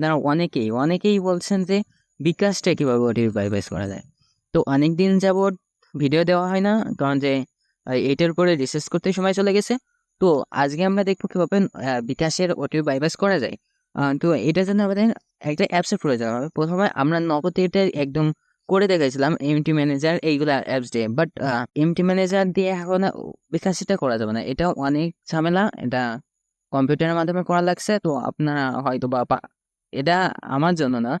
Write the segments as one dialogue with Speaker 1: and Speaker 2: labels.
Speaker 1: আপনারা অনেকেই অনেকেই বলছেন যে বিকাশটা কীভাবে ওটিপি বাইপাস করা যায়। তো অনেক দিন যাবৎ ভিডিও দেওয়া হয় না, কারণ যে এটার উপরে রিসার্চ করতে সময় চলে গেছে। তো আজকে আমরা দেখব কীভাবে বিকাশের ওটিপি বাইপাস করা যায়। তো এটার জন্য আমাদের একটা অ্যাপসের প্রয়োজন হবে। প্রথমে আমরা নগদ এটা একদম করে দেখেছিলাম এমটি ম্যানেজার এইগুলো অ্যাপস দিয়ে। বাট এমটি ম্যানেজার দিয়ে এখন বিকাশটা করা যাবে না। এটা অনেক ঝামেলা, এটা কম্পিউটারের মাধ্যমে করা লাগছে। তো আপনারা হয়তো বা এটা আমার জন্য না।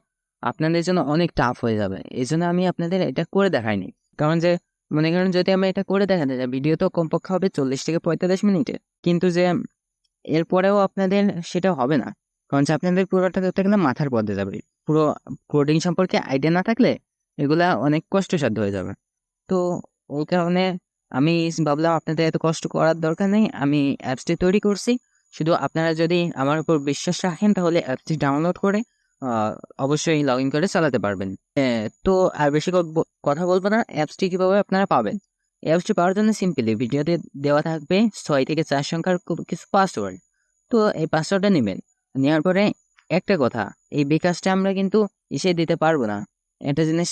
Speaker 1: আপনাদের জন্য অনেক টাফ হয়ে যাবে। এই জন্য আমি আপনাদের এটা করে দেখাইনি। কারণ যে, মনে করেন যদি আমি এটা করে দেখাতে যাই ভিডিও তো কমপক্ষে হবে চল্লিশ থেকে পঁয়তাল্লিশ মিনিটে। কিন্তু যে, এরপরেও আপনাদের সেটা হবে না। কারণ যে, আপনাদের পুরোটা করতে গেলে মাথার পথে যাবে। পুরো কোডিং সম্পর্কে আইডিয়া না থাকলে এগুলা অনেক কষ্টসাধ্য হয়ে যাবে। তো ওই কারণে আমি ভাবলাম আপনাদের এত কষ্ট করার দরকার নেই। আমি অ্যাপসটি তৈরি করছি। শুধু আপনারা যদি আমার উপর বিশ্বাস রাখেন, তাহলে অ্যাপসটি ডাউনলোড করে অবশ্যই লগ ইন করে চালাতে পারবেন। তো আর বেশি কথা বলব না, অ্যাপসটি কীভাবে আপনারা পাবেন? অ্যাপসটি পাওয়ার জন্য সিম্পলি ভিডিওতে দেওয়া থাকবে ছয় থেকে চার সংখ্যার কিছু পাসওয়ার্ড তো এই পাসওয়ার্ডটা নেবেন। নেওয়ার পরে একটা কথা, এই বিকাশটা আমরা কিন্তু এসে দিতে পারব না। একটা জিনিস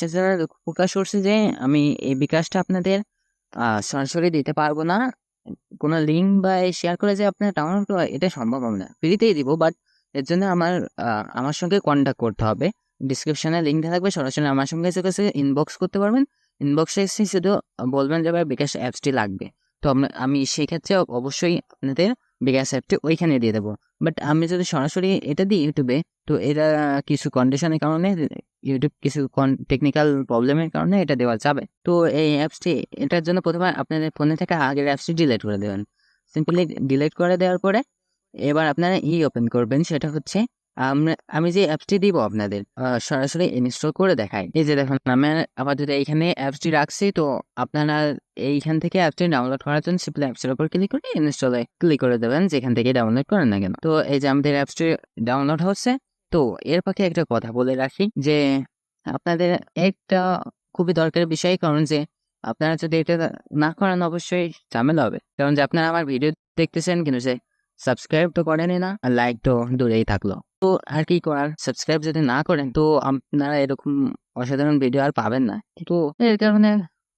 Speaker 1: প্রকাশ করছে যে, আমি এই বিকাশটা আপনাদের সরাসরি দিতে পারব না। কোনো লিঙ্ক বা শেয়ার করে যে আপনার ডাউনলোড করা, এটা সম্ভব হবে না। ফ্রিতেই দিব বাট এর জন্য আমার আমার সঙ্গে কন্ট্যাক্ট করতে হবে। ডিসক্রিপশনে লিঙ্ক থাকবে, সরাসরি আমার সঙ্গে এসে কাছে ইনবক্স করতে পারবেন। ইনবক্সে এসে শুধু বলবেন যে, ভাই, বিকাশ অ্যাপসটি লাগবে। তো আমি সেই ক্ষেত্রে অবশ্যই আপনাদের বিকাশ অ্যাপটি ওইখানে দিয়ে দেবো। বাট আমি যদি সরাসরি এটা দিই ইউটিউবে, তো এটা কিছু কন্ডিশনের কারণে, ইউটিউব কিছু টেকনিক্যাল প্রবলেমের কারণে এটা দেওয়া যাবে। তো এই অ্যাপসটি এটার জন্য প্রথমে আপনাদের ফোনে থেকে আগের অ্যাপসটি ডিলিট করে দেবেন। সিম্পলি ডিলিট করে দেওয়ার পরে, এবার আপনারা ই ওপেন করবেন, সেটা হচ্ছে আমি যে অ্যাপসটি দিব আপনাদের সরাসরি ইনস্টল করে দেখাই। এই যে দেখুন, আমি আপাতত এইখানে অ্যাপসটি রাখছি, তো আপনারা এইখান থেকে অ্যাপসটি ডাউনলোড করার জন্য সিম্পলি অ্যাপসের উপর ক্লিক করে ইনস্টলে ক্লিক করে দেবেন, যেখান থেকে ডাউনলোড করেন না কেন। তো এই যে আমাদের অ্যাপসটি ডাউনলোড হচ্ছে, তো এর পাখি একটা কথা বলে রাখি যে আপনাদের একটা খুবই দরকারি বিষয়, কারণ যে আপনারা যদি এটা না করেন, অবশ্যই ঝামেলা হবে। কারণ যে আপনারা আমার ভিডিও দেখতেছেন, কিন্তু যে সাবস্ক্রাইব তো করেনই না, আর লাইক তো দূরেই থাকল। তো আর কি করার? সাবস্ক্রাইব যদি না করেন, তো আপনারা এরকম অসাধারণ ভিডিও আর পাবেন না। তো এর কারণে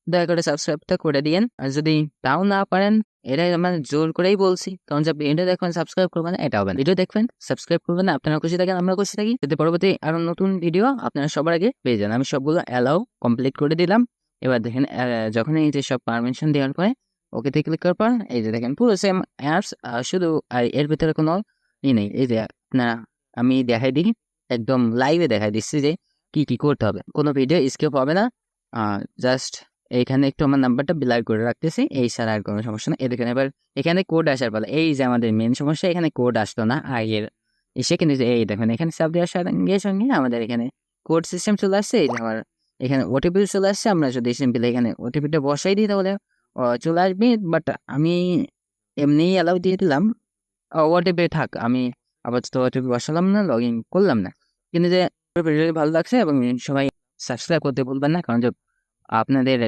Speaker 1: দয়া করে সাবস্ক্রাইবটা করে দিয়েন। আর যদি তাও না পারেন, এটাই আমরা জোর করেই বলছি। কারণ যে ভিডিও দেখবেন সাবস্ক্রাইব করবেন, এটা হবে ভিডিও দেখবেন সাবস্ক্রাইব করবেন, আপনারা খুশি থাকেন, আমরা খুশি থাকি। যাতে পরবর্তী আরও নতুন ভিডিও আপনারা সবার আগে পেয়ে যান। আমি সবগুলো অ্যালাউ কমপ্লিট করে দিলাম। এবার দেখেন যখন এই যে সব পারমিশন দেওয়ার পরে ওকেতে ক্লিক করার পর, এই যে দেখেন, পুরো সেম অ্যাপস শুধু এর ভিতরে কোনো ই নেই। এই যে আপনারা আমি দেখাই দিই, একদম লাইভে দেখাই দিচ্ছি যে কি কি করতে হবে। কোনো ভিডিও স্কিপ হবে না। জাস্ট এইখানে একটু আমার নাম্বারটা বিলার করে রাখতেছি, এই ছাড়া আর কোনো সমস্যা না এখানে এবার এখানে কোড আসার পালা। এই যে আমাদের মেন সমস্যা, এখানে কোড আসতো না আগের। এসে কিন্তু এই দেখুন, এখানে সাব দেওয়ার সঙ্গে সঙ্গে আমাদের এখানে কোড সিস্টেম চলে আসছে। এই যে আমার এখানে ওটিপি চলে আসছে। আমরা যদি সিম্পলি এখানে ওটিপিটা বসাই দিই তাহলে চলে আসবে। বাট আমি এমনিই অ্যালাউ দিয়ে দিলাম। ওটিপি থাক। আমি আপাতত ওটিপি বসালাম না লগ ইন করলাম না। কিন্তু যে ভিডিওটি ভালো লাগছে এবং সবাই সাবস্ক্রাইব করতে বলবেন না, কারণ যে আপনাদের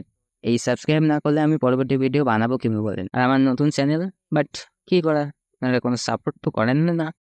Speaker 1: এই সাবস্ক্রাইব না করলে আমি পরবর্তী ভিডিও বানাবো কীভাবে বলেন? আর আমার নতুন চ্যানেল বাট কী করার? আপনারা কোনো সাপোর্ট তো করেন না।